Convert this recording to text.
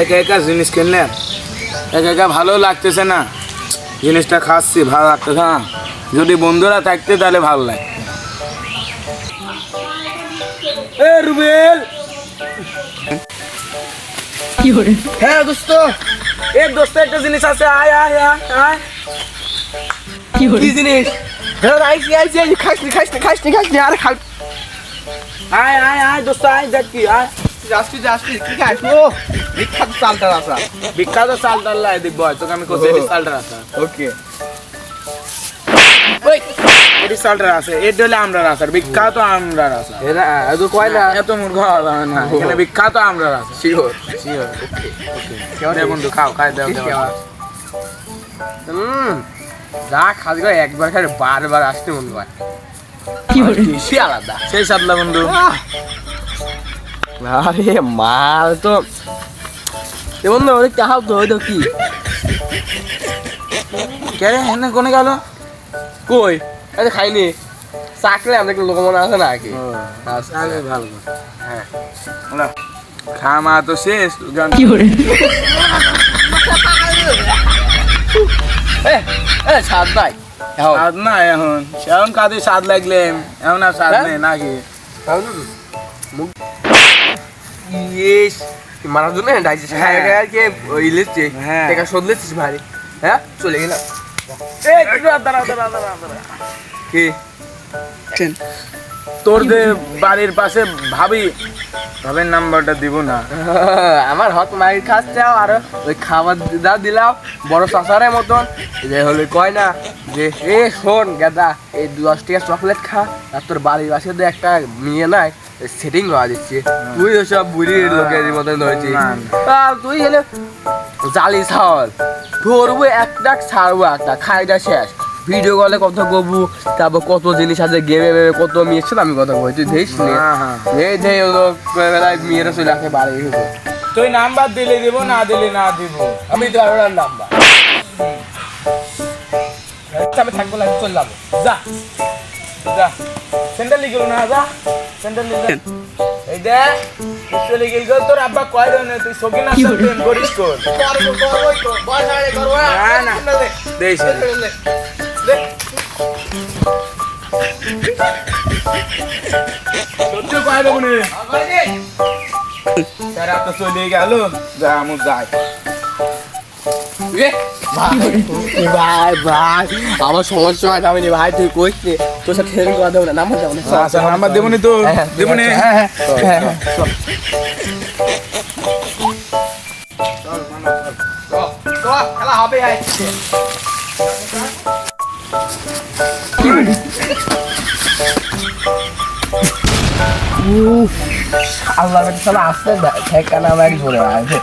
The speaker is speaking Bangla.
একা একা জিনিস কিনলেন একা একা ভালো লাগতেছে না। জিনিসটা খাচ্ছি ভালো লাগতেছে না। যদি বন্ধুরা থাকতে তাহলে ভালো লাগে এ রুবেল! হ্যাঁ দোস্ত এ দোস্ত একটা জিনিস আছে আয় আয় আয় কি জিনিস? হ্যাঁ আইসি আইসি খাসনি খাসনি খাসনি খাসনি আরে খাও আয় আয় আয় দোস্ত আয় দেখ কি আয়। কি খাস? ও। বিখ্যাত চালটা রাসা বিখ্যাত চালটার লাই দেখব তোকে আমি কোথায় চালটার আছে ওকে। এটি চালটার আছে এর ডলে আমরা আছে বিখ্যাত আমরা আছে এরা এত কয় না? এত মূর্খ হওয়া যাবে না এখানে বিখ্যাত আমরা আছে শিওর শিওর ওকে ওকে বন্ধু খাও খাই দাও দাও। হুম যা খাস গো একবার খাই বারবার আসতে মন বেশি আলাদা সেই সাতলা বন্ধু। আরে মাল তো। এমন না অনেক চাহাও তো ওই তো কি? কে রে হেনে কোনে গেল? কই? আরে খাইনি। চাকলে আমাদের লোক মনে আছে না কি? ভালো হ্যাঁ। খামা তো শেষ। এ এ ছাদ ভাই স্বাদ না এখন। এখন কাদের স্বাদ লাগলে এখন আর স্বাদ হ্যাঁ? নেই নাকি ইয়েস। মারার জন্য ডাইছিস হ্যাঁ। আর কে ওই হ্যাঁ। টাকা শোধ লিখছিস ভাই হ্যাঁ? চলে গেলাম। এই, দাঁড়া, দাঁড়া, দাঁড়া, দাঁড়া, দাঁড়া। কি তোর যে বাড়ির পাশে ভাবি ভাবের নাম্বারটা দিব না। আমার হক মাইর খাচ্ছে আর ওই খাবার বড় মতন। যে হলে কয় না যে এ শোন গাদা এই দশ টাকা চকলেট খা আর তোর বাড়ির পাশে তো একটা মেয়ে নাই সেটিং করা দিচ্ছি। তুই ওসব বুড়ির লোকের মতন ধরেছিস। তুই হলে জালি ছাওয়াল ধরবো একটা ছাড়বো একটা খাইটা শেষ। ভিডিও কলে কত গবু তারপর কত জিনিস আছে গেমে মেমে কত মেয়ে ছিল আমি কথা বলছি দেখিস নি। হ্যাঁ, হ্যাঁ। এই বেলায় মেয়েরা চলে আসে বাড়ি তুই নাম্বার দিলে দিব না দিলে না দিব? আমি তো আর নাম্বার আমি থাকব না চললাম যা। যা। সেন্টার লিখল না যা। সেন্টার লিখল এই দে চলে গেল তোর আব্বা কয় না তুই সাথে প্রেম করিস কর না না। দেই সে সত্যি কয় দেবো নে তারা তো চলে গেল যা আমু যাই ভাই ভাই আমার সমস্যা হয় আমি ভাই তুই কইস নি তোর সাথে ট্রেনিং করা দেবো না নাম্বার দেবো না আচ্ছা নাম্বার দেবো নি তো দেবো নি হ্যাঁ হ্যাঁ হ্যাঁ হ্যাঁ খেলা হবে আল্লাহ আসতে ঠেকানা বাড়ি করে আছে।